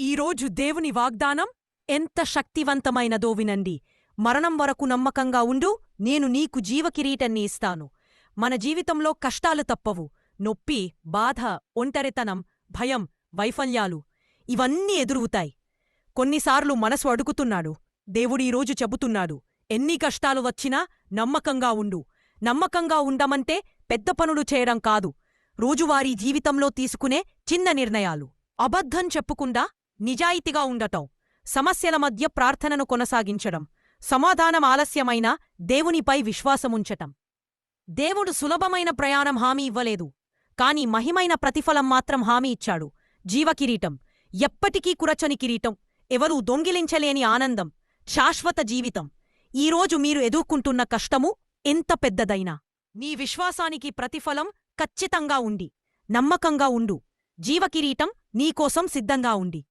ఈరోజు దేవుని వాగ్దానం ఎంత శక్తివంతమైనదో వినండి. మరణం వరకు నమ్మకంగా ఉండు. నేను నీకు జీవకిరీటాన్ని ఇస్తాను. మన జీవితంలో కష్టాలు తప్పవు. నొప్పి బాధ ఒంటరితనం భయం వైఫల్యాలు ఇవన్నీ ఎదురుగుతాయి కొన్నిసార్లు మనసు అడుగుతున్నాడు. దేవుడీరోజు చెబుతున్నాడు ఎన్ని కష్టాలు వచ్చినా నమ్మకంగా ఉండు. నమ్మకంగా ఉండమంటే పెద్ద పనులు చేయడం కాదు. రోజువారీ జీవితంలో తీసుకునే చిన్న నిర్ణయాలు. అబద్ధం చెప్పుకుండా నిజాయితీగా ఉండటం సమస్యల మధ్య ప్రార్థనను కొనసాగించడం సమాధానం ఆలస్యమైన దేవునిపై విశ్వాసముంచటం. దేవుడు సులభమైన ప్రయాణం హామీ ఇవ్వలేదు కాని మహిమైన ప్రతిఫలం మాత్రం హామీ ఇచ్చాడు. జీవకిరీటం ఎప్పటికీ కురచని కిరీటం ఎవరూ దొంగిలించలేని ఆనందం శాశ్వత జీవితం. ఈరోజు మీరు ఎదుర్కొంటున్న కష్టము ఎంత పెద్దదైనా. నీ విశ్వాసానికి ప్రతిఫలం ఖచ్చితంగా ఉండి నమ్మకంగా ఉండు. జీవకిరీటం నీకోసం సిద్ధంగా ఉండి.